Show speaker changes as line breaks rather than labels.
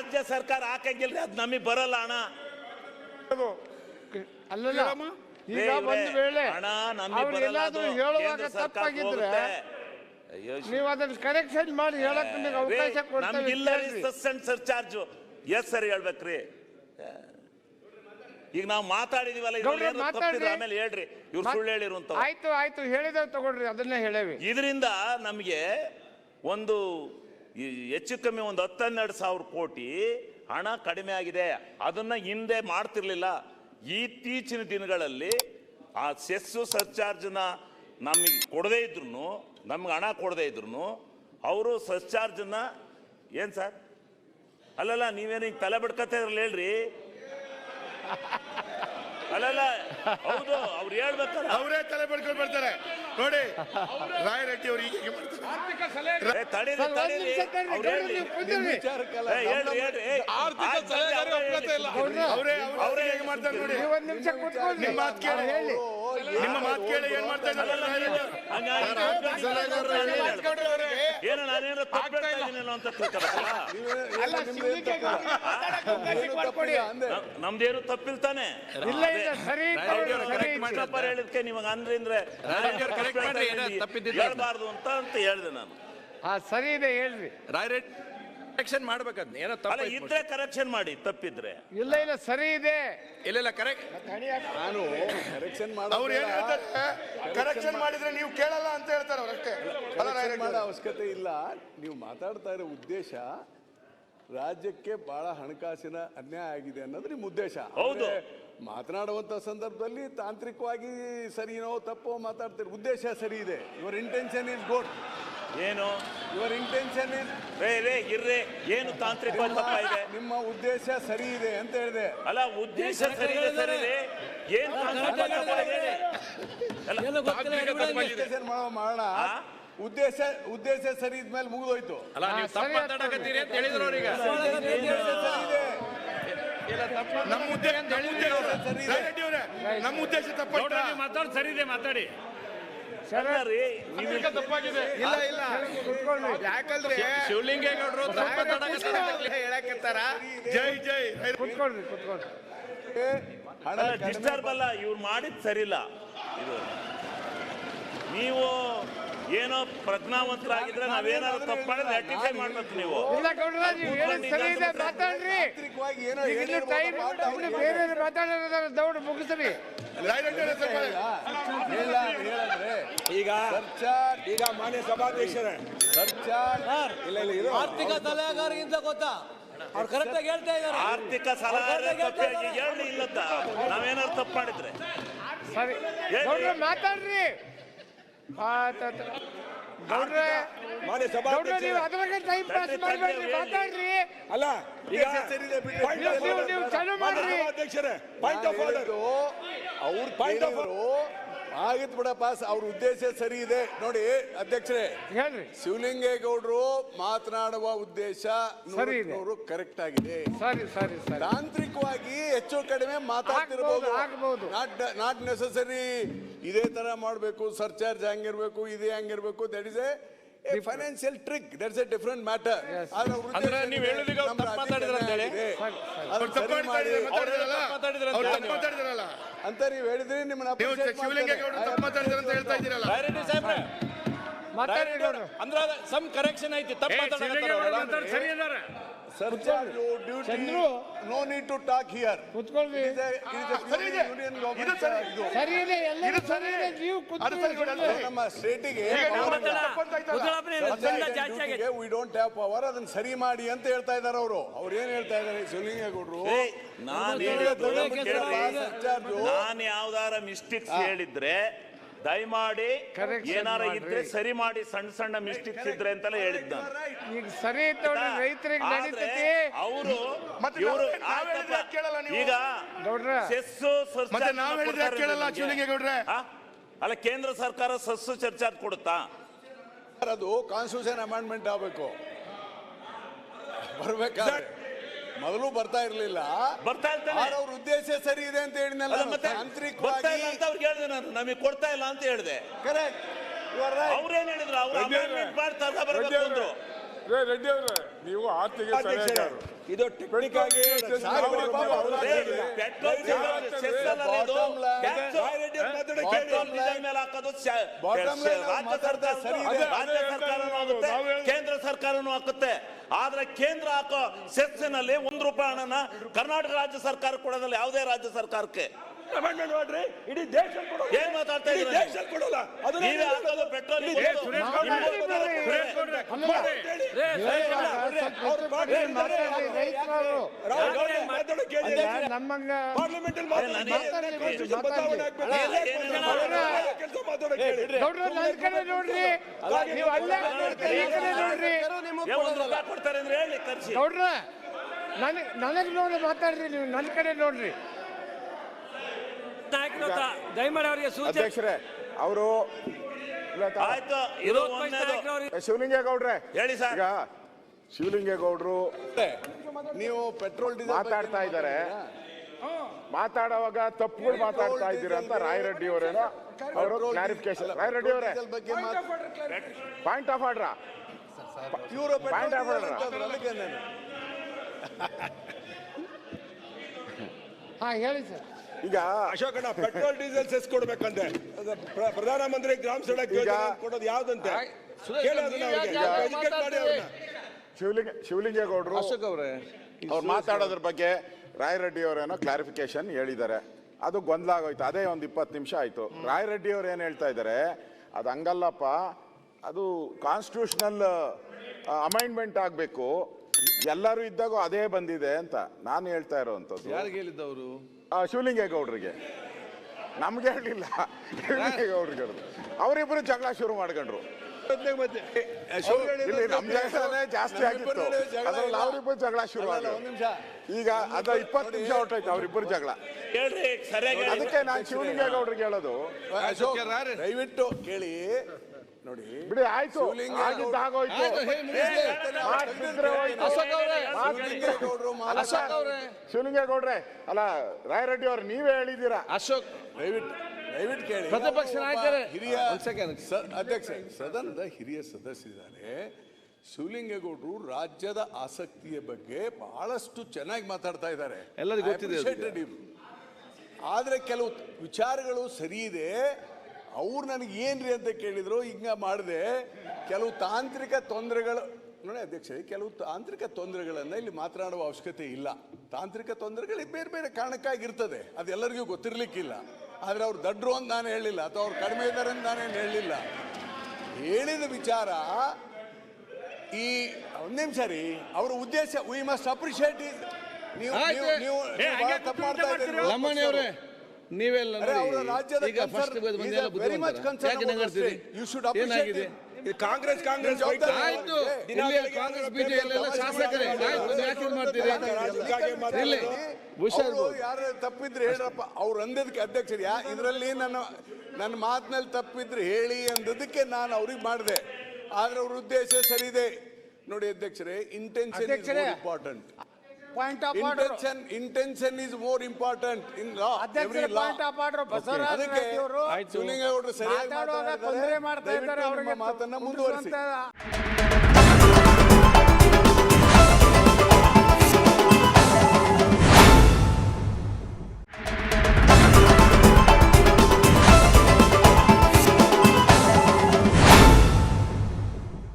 ರಾಜ್ಯ ಸರ್ಕಾರ ಹಾಕಂಗಿಲ್ರಿ ಅದ್ ನಮಗೆ ಬರಲ್ಲ ಅಣ್ಣ
ಅಲ್ಲಲ್ಲ. ಈಗ
ರೇ,
ಒಂದು ವೇಳೆ
ಹಣ ನಮಗೆ
ಅವ್ರು
ಬರಲ್ಲ
ಏನಾದ್ರೂ
ಅದು.
ಹೇಳುವಾಗ
ಕೇಂದ್ರ ಸರ್ಕಾರ
ತಪ್ಪಾಗಿದ್ರೆ
ಹೋಗುತ್ತೆ. ಅಯ್ಯೋ, ಶಿ-
ನೀವು ಅದನ್ನ ಕರೆಕ್ಷನ್ ಮಾಡಿ ಹೇಳಕ್ ನಿಮಗೆ ಅವಕಾಶ
ರೇ,
ಕೊಡ್ತೇವೆ
ನಮ್ಗಿಲ್ಲ ರೀ
ಕೇಳ್ರಿ.
ಸೆಸ್ ಅಂಡ್ ಎಸ್ ಸರಿ ಹೇಳ್ಬೇಕ್ರಿ ಈಗ ನಾವು ಮಾತಾಡಿದೀವಲ್ಲ ಇದ್ರಲ್ಲಿ
ಗೌಡ್ರೆ,
ಏನೋ
ಮಾತಾಡ್ರಿ.
ತಪ್ಪಿದ್ರೆ ಆಮೇಲೆ ಹೇಳ್ರಿ ಇವ್ರು
ಮಾತ್-
ಸುಳ್ಳು ಹೇಳಿರುವಂತ
ಆಯ್ತು ಆಯ್ತು ಹೇಳಿದೇವ್ ತಗೊಳ್ರಿ ಅದನ್ನೇ ಹೇಳೇವಿ
ಇದರಿಂದ ನಮಗೆ ಒಂದು ಹೆಚ್ಚು ಕಮ್ಮಿ ಒಂದು ಹತ್ತೆರಡು ಸಾವಿರ ಕೋಟಿ ಹಣ ಕಡಿಮೆ ಆಗಿದೆ. ಅದನ್ನು ಹಿಂದೆ ಮಾಡ್ತಿರ್ಲಿಲ್ಲ. ಇತ್ತೀಚಿನ ದಿನಗಳಲ್ಲಿ ಆ ಸೆಸ್ಸು ಸರ್ಚಾರ್ಜ್ನ ನಮಗೆ ಕೊಡದೇ ಇದ್ರು ನಮ್ಗೆ ಹಣ ಕೊಡದೇ ಇದ್ರು ಅವರು ಸರ್ಚಾರ್ಜನ್ನ ಏನು ಸರ್? ಅಲ್ಲಲ್ಲ, ನೀವೇನು ಹಿಂಗೆ ತಲೆ ಬಿಡ್ಕತ್ತೆ ಇರಲ್ಲ ಹೇಳ್ರಿ. ಅಲ್ಲಲ್ಲ, ಹೌದು, ಅವ್ರು ಹೇಳ್ಬೇಕಲ್ಲ.
ಅವರೇ ತಲೆ ಬಡ್ಕೊಂಡು ಬರ್ತಾರೆ. ನೋಡಿ ರಾಯ್ ರೆಡ್ಡಿ ಅವರು ಹೀಗೆ ಮಾಡ್ತಾರೆ.
ಆರ್ಥಿಕ ಸಲಹೆಗಾರ ಇಲ್ಲ.
ಅವರೇ
ಅವ್ರೇ
ಅವರೇ ಹೇಗೆ ಮಾಡ್ತಾರೆ ನೋಡಿ. ನಿಮ್ಮ ಮಾತು ಕೇಳಿ.
ಹೇಳಿ.
ನಿಮ್ಮ ಮಾತು ಕೇಳಿ ಏನ್ ಮಾಡ್ತಾ ಇದ್ದಾರೆ
ಏನು ನಾನೇನೋ ತಪ್ಪು ಹೇಳ್ತಾ ಇದ್ದೀನೇನೋ ಅಂತ ತಿಳ್ಕೊಬೇಕಲ್ಲ? ನಮ್ದೇನು ತಪ್ಪಿಲ್ತಾನೆ
ಇಲ್ಲ ಇಲ್ಲ ಸರಿ
ಹೇಳಿದ್ಕೆ ನಿಮಗ್ ಅಂದ್ರೆ ಹೇಳ್ಬಾರ್ದು ಅಂತ ಅಂತ ಹೇಳಿದೆ ನಾನು.
ಹಾ ಸರಿ ಇದೆ ಹೇಳ್ರಿ.
ರಾಯರೆಡ್ ಕರೆಕ್ಷನ್ ಮಾಡ್ಬೇಕಂತ. ಏನೋ
ಅಲ್ಲ
ತಪ್ಪ
ಇದ್ರೆ ಕರೆಕ್ಷನ್ ಮಾಡಿ ತಪ್ಪಿದ್ರೆ.
ಇಲ್ಲ ಇಲ್ಲ ಸರಿ ಇದೆ.
ಇಲ್ಲ ಇಲ್ಲ ಕರೆಕ್ಟ್
ನಾನು ಕರೆಕ್ಷನ್
ಅವ್ರು ಏನ್ ಹೇಳ್ತಾರೆ ಕರೆಕ್ಷನ್ ಮಾಡಿದ್ರೆ ನೀವು ಕೇಳಲ್ಲ ಅಂತ ಹೇಳ್ತಾರೆ ಅವ್ರಷ್ಟೇ ಅಲ್ಲ
ಮಾಡೋ. ಅವಶ್ಯಕತೆ ಇಲ್ಲ. ನೀವು ಮಾತಾಡ್ತಾ ಇರೋ ಉದ್ದೇಶ ರಾಜ್ಯಕ್ಕೆ ಬಹಳ ಹಣಕಾಸಿನ ಅನ್ಯಾಯ ಆಗಿದೆ ಅನ್ನೋದು ನಿಮ್ಮ ಉದ್ದೇಶ.
ಹೌದು.
ಆದ್ರೆ ಮಾತನಾಡುವಂತ ಸಂದರ್ಭದಲ್ಲಿ ತಾಂತ್ರಿಕವಾಗಿ ಸರಿನೋ ತಪ್ಪೋ ಮಾತಾಡ್ತೀರಿ ಉದ್ದೇಶ ಸರಿ ಇದೆ. ಯುವರ್ ಇಂಟೆನ್ಷನ್ ಇಸ್ ಗುಡ್
ಏನು?
ಯುವರ್ ಇಂಟೆನ್ಷನ್ ಇಸ್
ರೇ ರೇ ಇರ್ರೆ. ಏನು ತಾಂತ್ರಿಕ ತಪ್ಪ ಇದೆ?
ನಿಮ್ಮ ಉದ್ದೇಶ ಸರಿ ಇದೆ ಅಂತ ಹೇಳಿದೆ.
ಅಲ್ಲ ಉದ್ದೇಶ ಸರಿ ಇದೆ ಸರಿ ಇದೆ. ಏನ್ ತಾಂತ್ರಿಕ ತಪ್ಪ ಇದೆ?
ಮಾಡೋಣ ಉದ್ದೇಶ ಉದ್ದೇಶ ಸರಿ ಇದ್ಮೇಲೆ ಮುಗಿದೋಯ್ತು.
ಅಲ್ಲ ನೀವು ತಪ್ಪು ಮಾತಾಡಕತ್ತೀರಿ ಅಂತ ಹೇಳಿದ್ರು ಅವ್ರೀಗ ತಪ್ಪು
ನಮ್ಮ ಉದ್ದೇಶ ಸರಿ ಇದೆ. ನಮ್ಮ ಉದ್ದೇಶ ತಪ್ಪಾಯ್ತಾ
ಮಾತಾಡಿ ಸರಿ ಇದೆ ಮಾತಾಡಿ
ಅಲ್ಲ ರೀ ನೀವು
ತಪ್ಪಾಗಿದೆ
ಇಲ್ಲ ಇಲ್ಲ. ಯಾಕಂದ್ರೆ
ಶಿವಲಿಂಗೇಗೌಡರು
ಹೇಳಕತ್ತಾರ. ಜೈ ಜೈ. ಕುತ್ಕೊಳ್ರಿ
ಕೂತ್ಕೊಳ್ರಿ ಕೂತ್ಕೊಳ್ರಿ
ಹಣ
ಡಿಸ್ಟರ್ಬ್ ಅಲ್ಲ ಇವ್ರು ಮಾಡಿದ್ ಸರಿಲ್ಲ. ಇದು ನೀವು ಏನೋ ಪ್ರಜ್ಞಾವಂತರಾಗಿದ್ರೆ ನಾವೇನಾದ್ರು ತಪ್ಪು ಮಾಡಿದ್ರೆ ರೆಟಿಫೈ ಮಾಡ್ಬೇಕು ನೀವು?
ಈಗ
ಈಗ ಮಾನ್ಯ ಸಭಾಧ್ಯಕ್ಷರೇ.
ಸರ್ಚಾರ್ ಇಲ್ಲ ಇಲ್ಲ ಇದು
ಆರ್ಥಿಕ ಸಲಹೆಗಾರಗಿಂತ ಗೊತ್ತಾ? ಅವ್ರು ಕರೆಕ್ಟ್ ಆಗಿ ಹೇಳ್ತಾ ಇದ್ದಾರೆ.
ಆರ್ಥಿಕ ಸಲಹೆ ಇಲ್ಲ ನಾವೇನಾದ್ರು ತಪ್ಪು ಮಾಡಿದ್ರೆ
ಸರಿ ಮಾತಾಡ್ರಿ. ಆತಾತ. ಗೌಡ್ರೆ
ಮಾನ್ಯ
ಗೌಡ್ರೆ ನೀವು ಅದ್ರಾಗೆ ಟೈಮ್ ಪಾಸ್ ಮಾಡಬೇಡ್ರಿ ಮಾತಾಡ್ರಿ.
ಅಲ್ಲ ಈಗ.
ನೀವು ನೀವು ನೀವು ಚಾಲು ಮಾಡ್ರಿ.
ಅಧ್ಯಕ್ಷರೇ ಪಾಯಿಂಟ್ ಆಫ್ ಆರ್ಡರ್
ಹೇಳಿದ್ದು ಅವ್ರ ಪಾಯಿಂಟ್ ಆಫ್ ಆಗಿತ್ ಬಿಡಪ್ಪ ಅವ್ರ ಉದ್ದೇಶ ಸರಿ ಇದೆ. ನೋಡಿ ಅಧ್ಯಕ್ಷರೇ
ಹೇಳ್ರಿ.
ಶಿವಲಿಂಗೇಗೌಡರು ಮಾತನಾಡುವ ಉದ್ದೇಶ
ಸರಿ ಇದೆ.
ನೂರು ಕರೆಕ್ಟ್ ಆಗಿದೆ.
ಸರಿ ಸರಿ ಸರಿ.
ತಾಂತ್ರಿಕವಾಗಿ ಹೆಚ್ಚು ಕಡಿಮೆ ಮಾತಾಡ್ತಿರಬಹುದು
ಆಗ್ಬೋದು, ಆಗ್ಬೋದು.
ನಾಟ್ ನಾಟ್ ನೆಸಸರಿ ಇದೇ ತರ ಮಾಡಬೇಕು ಸರ್ಚಾರ್ಜ್ ಹಂಗಿರ್ಬೇಕು ಇದೇ ಹಂಗಿರ್ಬೇಕು that is a financial trick that's a different matter
ಅಂದ್ರೆ ನೀವು ಅವ್ರು ತಪ್ಪು ಮಾತಾಡಿದ್ರು ಅಂತ ಹೇಳಿ?
ಅವ್ರು ತಪ್ಪು ಮಾತಾಡಿದ್ರು ಅವ್ರು
ಅಂತ
ತಪ್ಪು ಮಾತಾಡಿದ್ರಲ್ಲ?
ಅಂತ ನೀವು ಹೇಳಿದ್ರಿ ನಿಮ್ಮನ್ನ
ನೀವು
appreciate
ತಪ್ಪು ಮಾತಾಡಿದ್ರು ಅಂತ ಹೇಳ್ತಾ ಇದ್ದೀರಲ್ಲ?
ಸಾಹೇಬ್ರೆ ಅಂದ್ರೆ ಸಮ್ ಕರೆಕ್ಷನ್ ಐತಿ ತಪ್ಪು ಅವ್ರು.
ಸರಿ
duty,
Chandru.
No need to talk no
ಕೂತ್ಕೊಳ್ರಿ
It is a- it
ಸರಿ ಇದೆ. ಇದು ಸರಿ.
ಇದೆ
ಎಲ್ಲ ಸರಿ ಇದೆ ನೀವು
ಅದು ಸರಿ ಕೂಡ
ಕೂತ್ಕೊಳ್ಳಿ
ನಮ್ಮ ಸ್ಟೇಟಿಗೆ ವಿ ಡೋಂಟ್ ಹ್ಯಾವ್ ಪವರ್ ಅದನ್ನ ಸರಿ ಮಾಡಿ ಅಂತ ಹೇಳ್ತಾ ಇದ್ದಾರೆ ಅವರು. ಅವ್ರು ಏನ್ ಹೇಳ್ತಾ ಇದ್ದಾರೆ? ಶಿವಲಿಂಗೇಗೌಡರು?
ನಾನ್ ಯಾವ್ದಾರ ಮಿಸ್ಟೇಕ್ಸ್ ಹೇಳಿದ್ರೆ ದಯಮಾಡಿ ಏನಾರ. ಇದ್ರೆ ಸರಿ ಮಾಡಿ ಸಣ್ಣ ಸಣ್ಣ ಮಿಸ್ಟೇಕ್ಸ್ ಇದ್ರೆ ಅಂತೆಲ್ಲ ಹೇಳಿದ್ ನಾನು
ಈಗ ಸರಿ ಇತ್ತು ರೈತರಿಗೆ ನಡೀತೈತಿ
ಅವರು ಇವರು? ಈಗ
ಗೌಡ್ರ
ಸೆಸ್ಸು
ಮತ್ತೆ ನಾವ್ ಹೇಳಿದ್ರೆ ಕೇಳಲ್ಲ
ನಮ್ಗೆ?
ಶಿವಲಿಂಗೇಗೌಡ್ರೆ?
ಆ? ಅಲ್ಲ ಕೇಂದ್ರ ಸರ್ಕಾರ ಸಸ್ಸು ಚರ್ಚಾ ಕೊಡುತ್ತಾ
ಅದು ಕಾನ್ಸ್ಟಿಟ್ಯೂಷನ್ ಅಮೆಂಡ್ಮೆಂಟ್ ಆಗಬೇಕು ಬರ್ಬೇಕಾದ್ರೆ ಮೊದಲು ಬರ್ತಾ ಇರ್ಲಿಲ್ಲ.
ಬರ್ತಾ ಇರ್ತಾನೆ.
ಅವ್ರ ಉದ್ದೇಶ ಸರಿ ಇದೆ ಅಂತ ಹೇಳಿದ್ನಲ್ಲ
ಅಲ್ಲ ಮತ್ತೆ ಬರ್ತಾ
ತಾಂತ್ರಿಕವಾಗಿ
ಇಲ್ಲ ಅಂತ ಅವ್ರಿಗೆ ಹೇಳಿದೆ ನಾನು. ನಮಗೆ ಕೊಡ್ತಾ ಇಲ್ಲ ಅಂತ ಹೇಳಿದೆ.
ಕರೆಕ್ಟ್
ಅವ್ರೇನ್ ಹೇಳಿದ್ರು? ಅವ್ರು ಅಮೆಂಡ್ಮೆಂಟ್ ಮಾಡ್ತಾ ಬರ್ಬೇಕು ಅಂದ್ರು.
ರೆಡ್ಡಿ ಅವರೇ
ನೀವು ಆರ್ತಿಗೆ
ಅಧ್ಯಕ್ಷರೇ, ಇದು ಟೆಕ್ನಿಕ್ ಆಗಿ
ಸಾರ್ವಜನಿಕ
ಅವ್ರು
ಏ, ಪೆಟ್ರೋಲ್ ಡೀಸೆಲ್ ಸೆಸ್ ಅಲ್ಲ ಇದು. ಟ್ಯಾಕ್ಸ್.
ರಾಯ್ ರೆಡ್ಡಿ ಅವ್ರು ಮಾತಾಡೋದು ಕೇಳಿ.
ಪೆಟ್ರೋಲ್ ಡೀಸೆಲ್ ಮೇಲೆ ಹಾಕೋದು ಶ-
Bottom line
ರಾಜ್ಯ
ಮಾತಾಡ್ತಾ
ಸರ್ಕಾರ
ಸರಿ ಇದೆ.
ರಾಜ್ಯ ಸರ್ಕಾರನೂ ಆಗುತ್ತೆ ಕೇಂದ್ರ ಸರ್ಕಾರನೂ ಹಾಕುತ್ತೆ. ಆದ್ರೆ ಕೇಂದ್ರ ಹಾಕೋ ಸೆಸ್ಸಿನಲ್ಲಿ ಒಂದು ರೂಪಾಯಿ ಹಣನ ಕರ್ನಾಟಕ ರಾಜ್ಯ ಸರ್ಕಾರ ಕೊಡೋದಿಲ್ಲ ಯಾವುದೇ ರಾಜ್ಯ ಸರ್ಕಾರಕ್ಕೆ.
Amendment ಮಾಡ್ರಿ ಇಡೀ ದೇಶ.
ಏನ್ ಮಾತಾಡ್ತಾ ಇದ್ದೀರಾ
ದೇಶ ಕೊಡೋಲ್ಲ.
ನೀವೇ ಹಾಕೋದು ಪೆಟ್ರೋಲ್.
ನಮ್ಮಂಗ
ಪಾರ್ಲಿಮೆಂಟ್
ನೋಡ್ರಿ. ನೀವು ಅಲ್ಲೇ ನೋಡ್ರಿ.
ಕೊಡ್ತಾರೆ ಅಂದ್ರೆ ಹೇಳಿ ಕರ್ಸಿ.
ನೋಡ್ರ ನನಗ್ ನನಗ್ ನೋಡಿ ಮಾತಾಡ್ರಿ ನೀವು. ನನ್ ಕಡೆ ನೋಡ್ರಿ
ದಯಮಾಡಿ ಅವರಿಗೆ ಸೂಚನೆ
ಅಧ್ಯಕ್ಷರೇ ಅವರು
ಆಯ್ತು ಇದು ಒಂದನೇದು
ಶಿವಲಿಂಗೇಗೌಡ್ರೆ
ಹೇಳಿ ಸರ್.
ಈಗ ಶಿವಲಿಂಗೇಗೌಡ್ರು
ನೀವು ಪೆಟ್ರೋಲ್ ಡೀಸೆಲ್
ಮಾತಾಡ್ತಾ ಇದ್ದಾರೆ. ಮಾತಾಡುವಾಗ ತಪ್ಪುಗಳು ಮಾತಾಡ್ತಾ ಇದ್ದೀರಾ ಅಂತ ರಾಯರೆಡ್ಡಿ ಅವರೇನೋ ಅವರು ಕ್ಲಾರಿಫಿಕೇಶನ್ ರಾಯರೆಡ್ಡಿ ಅವರೇ
ಬಗ್ಗೆ ಮಾತು
point of order
point
of order order.
ಹಾ ಹೇಳಿ ಸರ್.
ಈಗ
ಅಶೋಕಣ್ಣ ಪೆಟ್ರೋಲ್ ಡೀಸೆಲ್ ಸೆಸ್ ಕೊಡ್ಬೇಕಂತೆ. ಅದು ಪ್ರ- ಪ್ರಧಾನಮಂತ್ರಿ ಗ್ರಾಮ ಸಡಕ್ ಯೋಜನೆ ಕೊಡೋದು ಯಾವ್ದಂತೆ?
ಶಿವಲಿಂಗ ಶಿವಲಿಂಗೇಗೌಡರು ಅಶೋಕ್ ಅವರೇ ಅವ್ರು ಮಾತಾಡೋದ್ರ ಬಗ್ಗೆ ರಾಯರೆಡ್ಡಿ ಅವರೇನೋ ಕ್ಲಾರಿಫಿಕೇಶನ್ ಹೇಳಿದ್ದಾರೆ. ಅದು ಗೊಂದಲ ಆಗೋಯ್ತು ಅದೇ ಒಂದು ಇಪ್ಪತ್ತು ನಿಮಿಷ ಆಯ್ತು. ರಾಯರೆಡ್ಡಿ ಅವ್ರು ಏನು ಹೇಳ್ತಾ ಇದ್ದಾರೆ ಅದು ಹಂಗಲ್ಲಪ್ಪ ಅದು ಕಾನ್ಸ್ಟಿಟ್ಯೂಷನಲ್ ಅಮೈಂಡ್ಮೆಂಟ್ ಆಗಬೇಕು. ಎಲ್ಲರೂ ಇದ್ದಾಗೂ ಅದೇ ಬಂದಿದೆ ಅಂತ ನಾನು ಹೇಳ್ತಾ ಇರೋವಂಥದ್ದು.
ಯಾರಿಗೆ ಹೇಳಿದ್ದವರು?
ಶಿವಲಿಂಗೇಗೌಡರಿಗೆ. ನಮ್ಗೆ ಹೇಳಿಲ್ಲ ಶಿವಲಿಂಗೇಗೌಡರಿಗೆ ಹೇಳಿದ್ರು. ಅವರಿಬ್ರು ಜಗಳ ಶುರು ಮಾಡ್ಕೊಂಡ್ರು. ಇಲ್ಲಿ ನಮ್ ಜಗಳನೇ ಜಾಸ್ತಿ ಆಗಿತ್ತು. ಅದ್ರಲ್ಲಿ ಅವರಿಬ್ರು ಜಗಳ ಶುರು ಆದ್ರು ಈಗ ಅದ ಇಪ್ಪತ್ತು ನಿಮಿಷ ಹೊರಟಾಯ್ತು ಅವರಿಬ್ಬರು ಜಗಳ.
ಹೇಳ್ರಿ ಸರಿಯಾಗಿ
ಅದಕ್ಕೆ ನಾನು ಶಿವಲಿಂಗೇಗೌಡರಿಗೆ ಹೇಳೋದು.
ದಯವಿಟ್ಟು ಕೇಳಿ. ನೋಡಿ.
ಬಿಡಿ ಆಯ್ತು. ಆಗಿದ್ದು ಆಗೋಯ್ತು ಶಿವಲಿಂಗೇಗೌಡ್ರೆ ಅಲ್ಲ ರಾಯರೆಡ್ಡಿ ಅವ್ರು ನೀವೇ ಹೇಳಿದ್ದೀರಾ?
ಅಶೋಕ್. ದಯವಿಟ್ಟು ದಯವಿಟ್ಟು ಕೇಳಿ.
ಪ್ರತಿಪಕ್ಷ ನಾಯಕರೇ.
ಹಿರಿಯ ಸ- ಅಧ್ಯಕ್ಷ ಸದನದ ಹಿರಿಯ ಸದಸ್ಯರಿದ್ದಾರೆ. ಶಿವಲಿಂಗೇಗೌಡರು ರಾಜ್ಯದ ಆಸಕ್ತಿಯ ಬಗ್ಗೆ ಬಹಳಷ್ಟು ಚೆನ್ನಾಗಿ ಮಾತಾಡ್ತಾ ಇದ್ದಾರೆ.
ಎಲ್ಲರಿಗೂ ಗೊತ್ತಿದೆ.
ಆದ್ರೆ ಕೆಲವು ವಿಚಾರಗಳು ಸರಿ ಇದೆ. ಅವ್ರು ನನಗೆ ಏನ್ರಿ ಅಂತ ಕೇಳಿದ್ರು ಹಿಂಗ ಮಾಡಿದೆ. ಕೆಲವು ತಾಂತ್ರಿಕ ತೊಂದರೆಗಳು ನೋಡಿ ಅಧ್ಯಕ್ಷ ಕೆಲವು ತಾಂತ್ರಿಕ ತೊಂದರೆಗಳನ್ನು ಇಲ್ಲಿ ಮಾತನಾಡುವ ಅವಶ್ಯಕತೆ ಇಲ್ಲ. ತಾಂತ್ರಿಕ ತೊಂದರೆಗಳು ಬೇರೆ ಬೇರೆ ಕಾರಣಕ್ಕಾಗಿರ್ತದೆ. ಅದೆಲ್ಲರಿಗೂ ಗೊತ್ತಿರ್ಲಿಕ್ಕಿಲ್ಲ. ಆದ್ರೆ ಅವ್ರು ದಡ್ರು ಅಂತ ನಾನು ಹೇಳಿಲ್ಲ ಅಥವಾ ಅವ್ರು ಕಡಿಮೆ ಇದ್ದಾರೆ ಅಂತ ನಾನೇನು ಹೇಳಿಲ್ಲ ಹೇಳಿದ ವಿಚಾರ ಈ ಒಂದ್ ನಿಮಿಷ ರೀ ಅವ್ರ ಉದ್ದೇಶ ವಿ ಮಸ್ಟ್ ಅಪ್ರಿಶಿಯೇಟ್ ನೀವು. ನೀವು- ತಪ್ಪು ಮಾಡ್ತಾ ಇದ್ದೀರಿ.
ನೀವೆಲ್ಲ ಈಗ ಫಸ್ಟ್ ಏನಾಗಿದೆ?
ಇದು ಕಾಂಗ್ರೆಸ್ ಕಾಂಗ್ರೆಸ್
ಆಯ್ತು. ಕಾಂಗ್ರೆಸ್ ಬಿಜೆಪಿ ಶಾಸಕರೇ. ಆಯ್ತು ಯಾಕೆ ಮಾಡ್ತೀರಿ ಇಲ್ಲಿ ಹುಷಾರ್
ಯಾರು ತಪ್ಪಿದ್ರೆ ಹೇಳ್ರಪ್ಪ ಅವ್ರು ಅಂದದಕ್ಕೆ ಅಧ್ಯಕ್ಷರು ಯಾ ಇದರಲ್ಲಿ ನನ್ನ ನನ್ನ ಮಾತಿನಲ್ಲಿ ತಪ್ಪಿದ್ರೆ ಹೇಳಿ ಅಂದದಕ್ಕೆ ನಾನು ಅವ್ರಿಗೆ ಮಾಡಿದೆ. ಆದ್ರೆ ಅವ್ರ ಉದ್ದೇಶ ಸರಿ ಇದೆ ನೋಡಿ ಅಧ್ಯಕ್ಷರೇ ಇಂಟೆನ್ಷನ್
ಅಧ್ಯಕ್ಷರೇ.
Important
point of order
intention intention is more important in law
ಅಧ್ಯಕ್ಷರ ಪಾಯಿಂಟ್ ಆಫ್ ಆರ್ಡರ್ ಬಸವರಾಜ ಅವರು
ಶಿವಲಿಂಗೇಗೌಡರು ಸರಿಯಾಗಿ
ಮಾತಾಡುವಾಗ. ತೊಂದರೆ ಮಾಡ್ತಾ ಇದ್ದಾರೆ ಅವರಿಗೆ
ಮಾತನ್ನ
ಮುಂದುವರಿಸಿ.